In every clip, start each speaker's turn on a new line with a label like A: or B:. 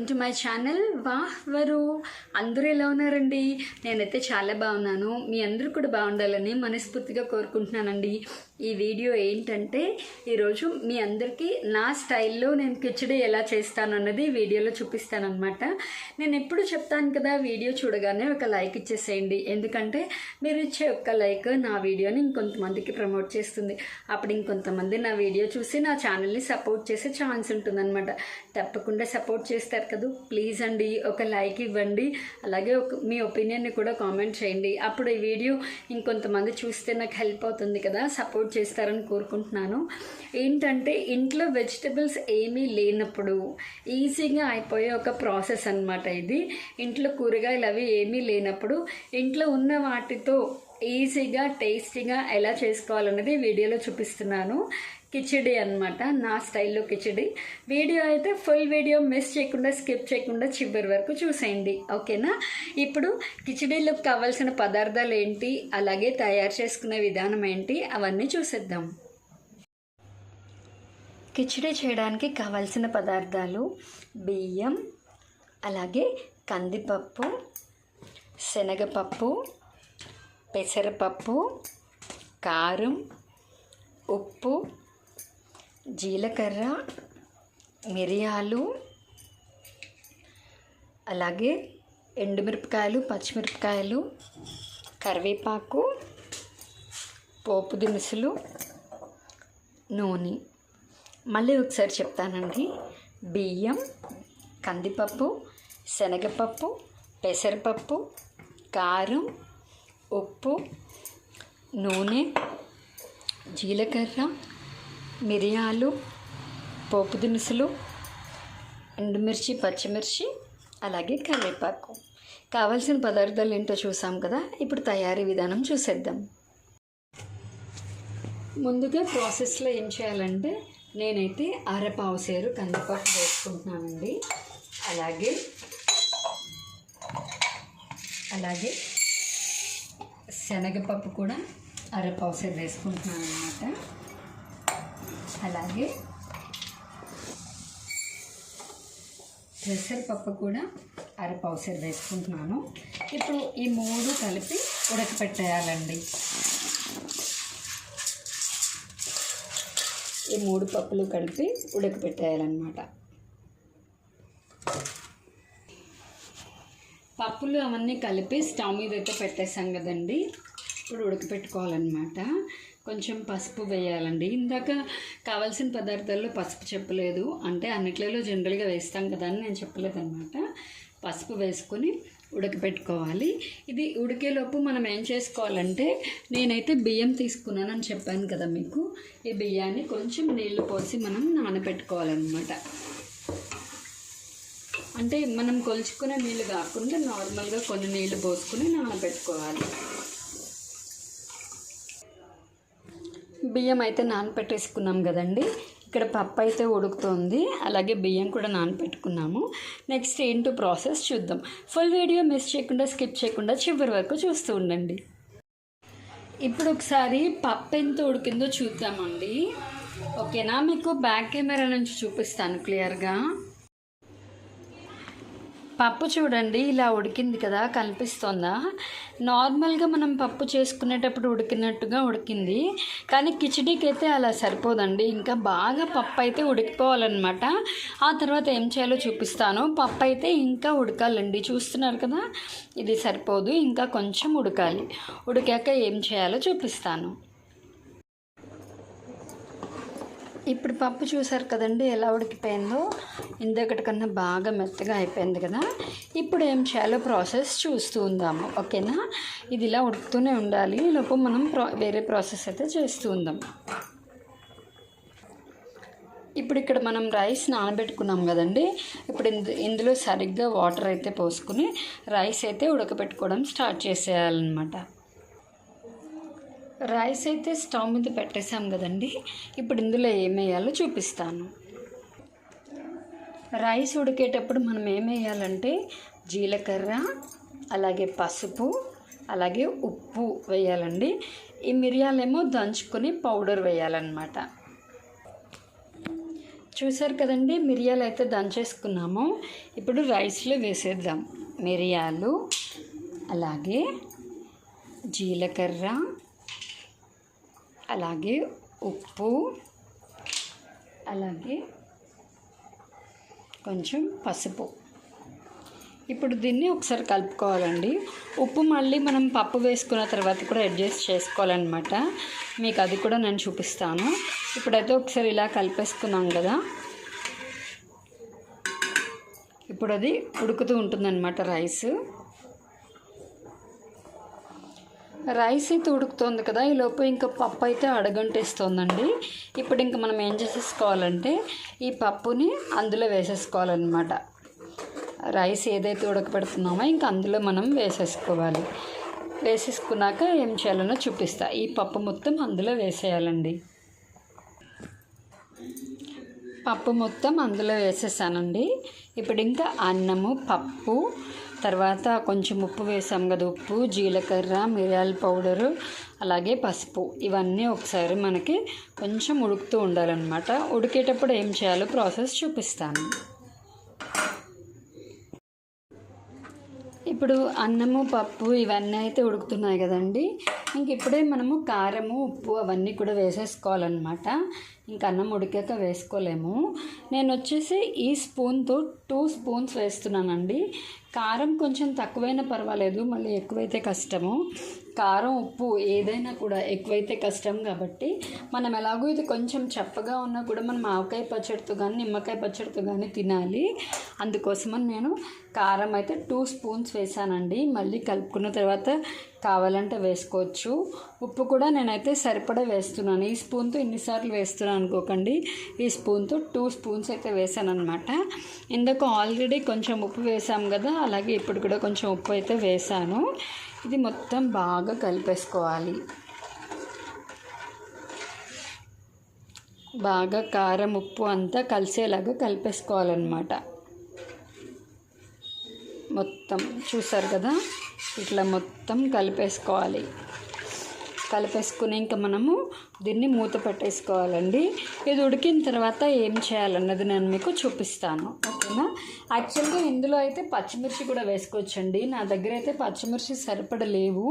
A: Welcome to my channel. వాహ్ వరు. అందరూ ఎలా ఉన్నారండి? నేనైతే చాలా బాగున్నాను. మీ అందరూ కూడా బాగుండాలని మనస్ఫూర్తిగా కోరుకుంటున్నానండి. ఈ వీడియో ఏంటంటే ఈరోజు మీ అందరికీ నా స్టైల్లో నేను కిచడి ఎలా చేస్తాను అన్నది వీడియోలో చూపిస్తానమాట నేను ఎప్పుడు చెప్తాను కదా వీడియో చూడగానే ఒక లైక్ ఇచ్చేసేయండి. ఎందుకంటే మీరు ఇచ్చే ఒక్క లైక్ నా వీడియోని ఇంకొంతమందికి ప్రమోట్ చేస్తుంది. అప్పుడు ఇంకొంతమంది నా వీడియో చూసి నా ఛానల్ని సపోర్ట్ చేసే ఛాన్స్ ఉంటుందన్నమాట. తప్పకుండా సపోర్ట్ చేస్తారు కదా. ప్లీజ్ అండి ఒక లైక్ ఇవ్వండి. అలాగే ఒక మీ ఒపీనియన్ని కూడా కామెంట్ చేయండి. అప్పుడు ఈ వీడియో ఇంకొంతమంది చూస్తే నాకు హెల్ప్ అవుతుంది కదా సపోర్ట్ చేస్తారని కోరుకుంటున్నాను. ఏంటంటే ఇంట్లో వెజిటబుల్స్ ఏమీ లేనప్పుడు ఈజీగా అయిపోయే ఒక ప్రాసెస్ అనమాట ఇది. ఇంట్లో కూరగాయలు అవి ఏమీ లేనప్పుడు ఇంట్లో ఉన్న వాటితో ఈజీగా టేస్టీగా ఎలా చేసుకోవాలన్నది వీడియోలో చూపిస్తున్నాను. కిచిడి అనమాట నా స్టైల్లో కిచిడి. వీడియో అయితే ఫుల్ వీడియో మిస్ చేయకుండా స్కిప్ చేయకుండా చివరి వరకు చూసేయండి. ఓకేనా? ఇప్పుడు కిచిడీలోకి కావాల్సిన పదార్థాలు ఏంటి? అలాగే తయారు చేసుకునే విధానం ఏంటి? అవన్నీ చూసేద్దాం. కిచిడి చేయడానికి కావాల్సిన పదార్థాలు బియ్యం అలాగే కందిపప్పు శనగపప్పు పెసరపప్పు కారం ఉప్పు జీలకర్ర మిరియాలు అలాగే ఎండుమిరపకాయలు పచ్చిమిరపకాయలు కరివేపాకు పోపు దినుసులు నూనె. మళ్ళీ ఒకసారి చెప్తానండి. బియ్యం కందిపప్పు శనగపప్పు పెసరపప్పు కారం ఉప్పు నూనె జీలకర్ర మిరియాలు పోపు దినుసులు ఎండుమిర్చి పచ్చిమిర్చి అలాగే కరివేపాకు. కావాల్సిన పదార్థాలు ఏంటో చూసాం కదా ఇప్పుడు తయారీ విధానం చూసేద్దాం. ముందుగా ప్రాసెస్లో ఏం చేయాలంటే నేనైతే అరపావు సేరు కందిపప్పు వేసుకుంటున్నానండి. అలాగే అలాగే శనగపప్పు కూడా అరపావు సేరు వేసుకుంటున్నాను అనమాట అలాగే పెసరపప్పు కూడా అరపావుసేరు వేసుకుంటున్నాను. ఇప్పుడు ఈ మూడు కలిపి ఉడకపెట్టేయాలండి. ఈ మూడు పప్పులు కలిపి ఉడకపెట్టేయాలన్నమాట. పప్పులు అవన్నీ కలిపి స్టవ్ మీద అయితే పెట్టేసాం కదండి. ఇప్పుడు ఉడకపెట్టుకోవాలన్నమాట. కొంచెం పసుపు వేయాలండి. ఇందాక కావాల్సిన పదార్థాల్లో పసుపు చెప్పలేదు. అంటే అన్నిట్లలో జనరల్గా వేస్తాం కదా అని నేను చెప్పలేదన్నమాట. పసుపు వేసుకొని ఉడకపెట్టుకోవాలి. ఇది ఉడికేలోపు మనం ఏం చేసుకోవాలంటే నేనైతే బియ్యం తీసుకున్నానని చెప్పాను కదా మీకు. ఈ బియ్యాన్ని కొంచెం నీళ్ళు పోసి మనం నానబెట్టుకోవాలన్నమాట. అంటే మనం కొలుచుకునే నీళ్ళు కాకుండా నార్మల్గా కొన్ని నీళ్ళు పోసుకుని నానబెట్టుకోవాలి. బియ్యం అయితే నానపెట్టేసుకున్నాం కదండి. ఇక్కడ పప్పు అయితే ఉడుకుతోంది. అలాగే బియ్యం కూడా నానపెట్టుకున్నాము. నెక్స్ట్ ఏంటో ప్రాసెస్ చూద్దాం. ఫుల్ వీడియో మిస్ చేయకుండా స్కిప్ చేయకుండా చివరి వరకు చూస్తూ ఉండండి. ఇప్పుడు ఒకసారి పప్పు ఎంత ఉడికిందో చూద్దామండి. ఓకేనా మీకు బ్యాక్ కెమెరా నుంచి చూపిస్తాను క్లియర్గా పప్పు చూడండి ఇలా ఉడికింది కదా కనిపిస్తుందా? నార్మల్గా మనం పప్పు చేసుకునేటప్పుడు ఉడికినట్టుగా ఉడికింది. కానీ కిచడీకి అయితే అలా సరిపోదండి. ఇంకా బాగా పప్పు అయితే ఉడికిపోవాలన్నమాట. ఆ తర్వాత ఏం చేయాలో చూపిస్తాను. పప్పు అయితే ఇంకా ఉడకాలండి. చూస్తున్నారు కదా ఇది సరిపోదు. ఇంకా కొంచెం ఉడకాలి. ఉడికాక ఏం చేయాలో చూపిస్తాను. ఇప్పుడు పప్పు చూసారు కదండి ఎలా ఉడికిపోయిందో. ఇందకటి కన్నా బాగా మెత్తగా అయిపోయింది కదా. ఇప్పుడు ఏం చేయాలో ప్రాసెస్ చూస్తూ ఉందాము. ఓకేనా? ఇది ఇలా ఉడుకుతూనే ఉండాలి. లోపు మనం ప్రా వేరే ప్రాసెస్ అయితే చేస్తూ ఉందాం. ఇప్పుడు ఇక్కడ మనం రైస్ నానబెట్టుకున్నాం కదండి. ఇప్పుడు ఇందు ఇందులో సరిగ్గా వాటర్ అయితే పోసుకుని రైస్ అయితే ఉడకబెట్టుకోవడం స్టార్ట్ చేసేయాలన్నమాట. రైస్ అయితే స్టవ్ మీద పెట్టేసాం కదండి. ఇప్పుడు ఇందులో ఏమేయాలో చూపిస్తాను. రైస్ ఉడికేటప్పుడు మనం ఏమేయాలంటే జీలకర్ర అలాగే పసుపు అలాగే ఉప్పు వేయాలండి. ఈ మిరియాలేమో దంచుకొని పౌడర్ వేయాలన్నమాట. చూసారు కదండి మిరియాలు అయితే దంచేసుకున్నాము. ఇప్పుడు రైస్లో వేసేద్దాం. మిరియాలు అలాగే జీలకర్ర అలాగే ఉప్పు అలాగే కొంచెం పసుపు. ఇప్పుడు దీన్ని ఒకసారి కలుపుకోవాలండి. ఉప్పు మళ్ళీ మనం పప్పు వేసుకున్న తర్వాత కూడా అడ్జస్ట్ చేసుకోవాలన్నమాట. మీకు అది కూడా నేను చూపిస్తాను. ఇప్పుడైతే ఒకసారి ఇలా కలిపేసుకున్నాం కదా. ఇప్పుడు అది ఉడుకుతూ ఉంటుందన్నమాట రైస్. రైస్ అయితే ఉడుకుతుంది కదా ఈ లోపు ఇంకా పప్పు అయితే అడగంటేస్తుందండి. ఇప్పుడు ఇంకా మనం ఏం చేసేసుకోవాలంటే ఈ పప్పుని అందులో వేసేసుకోవాలన్నమాట. రైస్ ఏదైతే ఉడకపెడుతున్నామో ఇంకా అందులో మనం వేసేసుకోవాలి. వేసేసుకున్నాక ఏం చేయాలనో చూపిస్తా. ఈ పప్పు మొత్తం అందులో వేసేయాలండి. పప్పు మొత్తం అందులో వేసేసానండి. ఇప్పుడు ఇంకా అన్నము పప్పు తర్వాత కొంచెం ఉప్పు వేసాం కదా ఉప్పు జీలకర్ర మిరియాల పౌడరు అలాగే పసుపు. ఇవన్నీ ఒకసారి మనకి కొంచెం ఉడుకుతూ ఉండాలన్నమాట. ఉడికేటప్పుడు ఏం చేయాలో ప్రాసెస్ చూపిస్తాను. ఇప్పుడు అన్నము పప్పు ఇవన్నీ అయితే ఉడుకుతున్నాయి కదండి. ఇంక ఇప్పుడే మనము కారము ఉప్పు అవన్నీ కూడా వేసేసుకోవాలన్నమాట. ఇంక అన్నం ఉడికాక వేసుకోలేము. నేను వచ్చేసి ఈ స్పూన్తో టూ స్పూన్స్ వేస్తున్నానండి. కారం కొంచెం తక్కువైనా పర్వాలేదు మళ్ళీ ఎక్కువైతే కష్టము. కారం ఉప్పు ఏదైనా కూడా ఎక్కువైతే కష్టం కాబట్టి మనం ఎలాగో ఇది కొంచెం చప్పగా ఉన్నా కూడా మనం ఆవకాయ పచ్చడితో కానీ నిమ్మకాయ పచ్చడితో కానీ తినాలి. అందుకోసమని నేను కారం అయితే టూ స్పూన్స్ వేసానండి. మళ్ళీ కలుపుకున్న తర్వాత కావాలంటే వేసుకోవచ్చు. ఉప్పు కూడా నేనైతే సరిపడా వేస్తున్నాను. ఈ స్పూన్తో ఇన్నిసార్లు వేస్తున్నాను అనుకోకండి. ఈ స్పూన్తో టూ స్పూన్స్ అయితే వేసాను అనమాట ఇందుకు ఆల్రెడీ కొంచెం ఉప్పు వేసాం కదా అలాగే ఇప్పుడు కూడా కొంచెం ఉప్పు అయితే వేసాను. ఇది మొత్తం బాగా కలిపేసుకోవాలి. బాగా కారం ఉప్పు అంతా కలిసేలాగా కలిపేసుకోవాలన్నమాట. మొత్తం చూసారు కదా? ఇట్లా మొత్తం కలిపేసుకోవాలి. కలిపేసుకుని ఇంకా మనము దీన్ని మూత పెట్టేసుకోవాలండి. ఇది ఉడికిన తర్వాత ఏం చేయాలన్నది నేను మీకు చూపిస్తాను. వేసిన యాక్చువల్గా ఇందులో అయితే పచ్చిమిర్చి కూడా వేసుకోవచ్చండి. నా దగ్గర అయితే పచ్చిమిర్చి సరిపడలేవు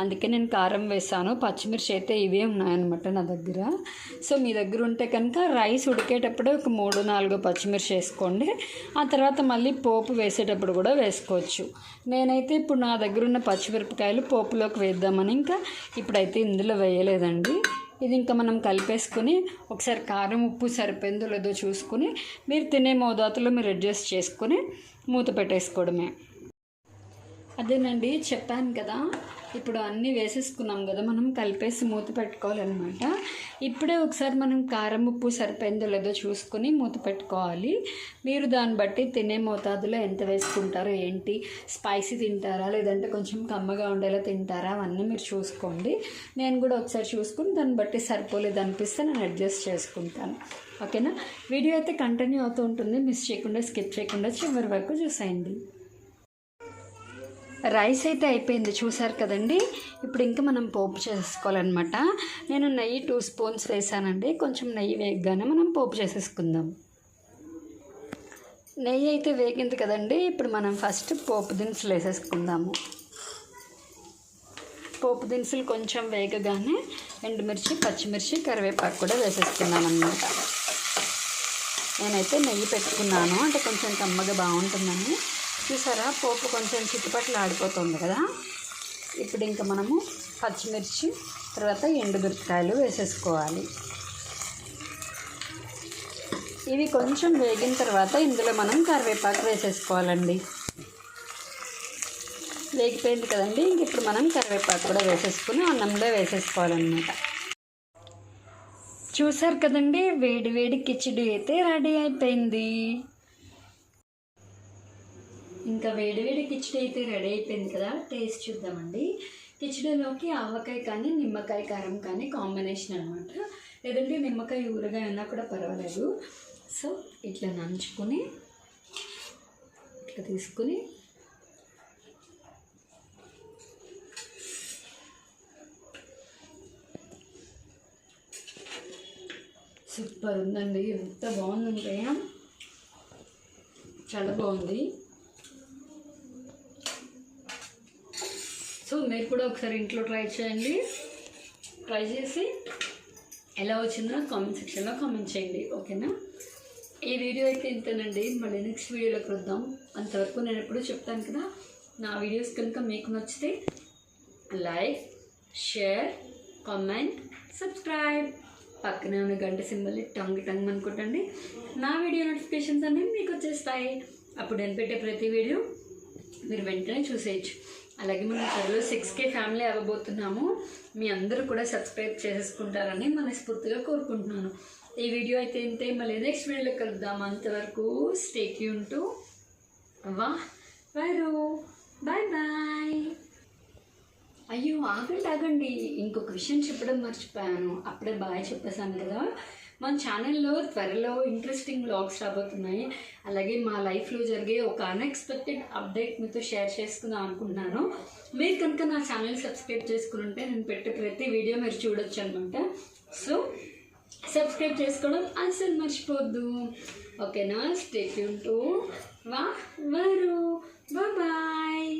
A: అందుకే నేను కారం వేసాను. పచ్చిమిర్చి అయితే ఇవే ఉన్నాయన్నమాట నా దగ్గర. సో మీ దగ్గర ఉంటే కనుక రైస్ ఉడికేటప్పుడు ఒక మూడు నాలుగు పచ్చిమిర్చి వేసుకోండి. ఆ తర్వాత మళ్ళీ పోపు వేసేటప్పుడు కూడా వేసుకోవచ్చు. నేనైతే ఇప్పుడు నా దగ్గర ఉన్న పచ్చిమిరపకాయలు పోపులోకి వేద్దామని ఇంకా ఇప్పుడైతే ఇందులో వేయలేదండి. ఇది ఇంకా మనం కలిపేసుకుని ఒకసారి కారం ఉప్పు సరిపోయిందో లేదో చూసుకుని మీరు తినే మోదాతులో మీరు అడ్జస్ట్ చేసుకుని మూత పెట్టేసుకోవడమే. అదేనండి చెప్పాను కదా ఇప్పుడు అన్నీ వేసేసుకున్నాం కదా మనం కలిపేసి మూత పెట్టుకోవాలన్నమాట. ఇప్పుడే ఒకసారి మనం కారం ఉప్పు సరిపోయిందో లేదో చూసుకొని మూత పెట్టుకోవాలి. మీరు దాన్ని బట్టి తినే మోతాదులో ఎంత వేసుకుంటారో ఏంటి స్పైసీ తింటారా లేదంటే కొంచెం కమ్మగా ఉండేలా తింటారా అవన్నీ మీరు చూసుకోండి. నేను కూడా ఒకసారి చూసుకుని దాన్ని బట్టి సరిపోలేదు అనిపిస్తే నేను అడ్జస్ట్ చేసుకుంటాను. ఓకేనా? వీడియో అయితే కంటిన్యూ అవుతూ ఉంటుంది. మిస్ చేయకుండా స్కిప్ చేయకుండా చివరి వరకు చూసేయండి. రైస్ అయితే అయిపోయింది చూసారు కదండి? ఇప్పుడు ఇంకా మనం పోపు చేసుకోవాలన్నమాట. నేను నెయ్యి టూ స్పూన్స్ వేసానండి. కొంచెం నెయ్యి వేగగానే మనం పోపు చేసేసుకుందాం. నెయ్యి అయితే వేగింది కదండి? ఇప్పుడు మనం ఫస్ట్ పోపు దినుసులు వేసేసుకుందాము. పోపు దినుసులు కొంచెం వేగగానే ఎండుమిర్చి పచ్చిమిర్చి కరివేపాకు కూడా వేసేసుకున్నాను అనమాట నేనైతే నెయ్యి పెట్టుకున్నాను. అంటే కొంచెం కమ్మగా బాగుంటుందని చూసారా? పోపు కొంచెం చుట్టుపక్కల ఆడిపోతుంది కదా? ఇప్పుడు ఇంకా మనము పచ్చిమిర్చి తర్వాత ఎండుమిరపకాయలు వేసేసుకోవాలి. ఇవి కొంచెం వేగిన తర్వాత ఇందులో మనం కరివేపాకు వేసేసుకోవాలండి. వేగిపోయింది కదండి? ఇంక ఇప్పుడు మనం కరివేపాకు కూడా వేసేసుకుని అన్నంలో వేసేసుకోవాలన్నమాట. చూసారు కదండి? వేడి వేడి కిచిడి అయితే రెడీ అయిపోయింది. ఇంకా వేడివేడి కిచడి అయితే రెడీ అయిపోయింది కదా టేస్ట్ చూద్దామండి. కిచడీలోకి ఆవకాయ కానీ నిమ్మకాయ కారం కానీ కాంబినేషన్ అనమాట లేదంటే నిమ్మకాయ ఊరగాయ ఉన్నా కూడా పర్వాలేదు. సో ఇట్లా నంచుకొని ఇట్లా తీసుకుని సూపర్ ఉందండి. ఎంత బాగుందంటే చాలా బాగుంది. సో మీరు కూడా ఒకసారి ఇంట్లో ట్రై చేయండి. ట్రై చేసి ఎలా వచ్చిందో కామెంట్ సెక్షన్లో కామెంట్ చేయండి. ఓకేనా? ఈ వీడియో అయితే ఇంతేనండి. మళ్ళీ నెక్స్ట్ వీడియోలోకి వద్దాం అంతవరకు నేను ఎప్పుడు చెప్తాను కదా నా వీడియోస్ కనుక మీకు నచ్చితే లైక్ షేర్ కామెంట్ సబ్స్క్రైబ్. పక్కనే ఉన్న గంట సింబల్ని టంగ్ టంగ్ అనుకుంటండి. నా వీడియో నోటిఫికేషన్స్ అన్నీ మీకు వచ్చేస్తాయి. అప్పుడు నేను పెట్టే ప్రతి వీడియో మీరు వెంటనే చూసేయచ్చు. అలాగే మనం త్వరలో సిక్స్ కే ఫ్యామిలీ అవ్వబోతున్నాము. మీ అందరూ కూడా సబ్స్క్రైబ్ చేసేసుకుంటారని మనస్ఫూర్తిగా కోరుకుంటున్నాను. ఈ వీడియో అయితే ఇంతే. మళ్ళీ నెక్స్ట్ వీడియోలో కలుద్దాం. అంతవరకు స్టేక్ ఉంటూ వా వారు. బాయ్ బాయ్ అయ్యో ఆగండి ఆగండి. ఇంకొక విషయం చెప్పడం మర్చిపోయాను. అప్పుడే బాయ్ చెప్పేశాను కదా. మన ఛానల్లో త్వరలో ఇంట్రెస్టింగ్ బ్లాగ్స్ రాబోతున్నాయి. అలాగే మా లైఫ్లో జరిగే ఒక అన్ఎక్స్పెక్టెడ్ అప్డేట్ మీతో షేర్ చేసుకుందాం అనుకుంటున్నాను. మీరు కనుక నా ఛానల్ సబ్స్క్రైబ్ చేసుకుని ఉంటే నేను పెట్టే ప్రతి వీడియో మీరు చూడొచ్చు అనమాట సో సబ్స్క్రైబ్ చేసుకోవడం అసలు మర్చిపోవద్దు ఓకేనా స్టేట్ టు వా వారు. బాయ్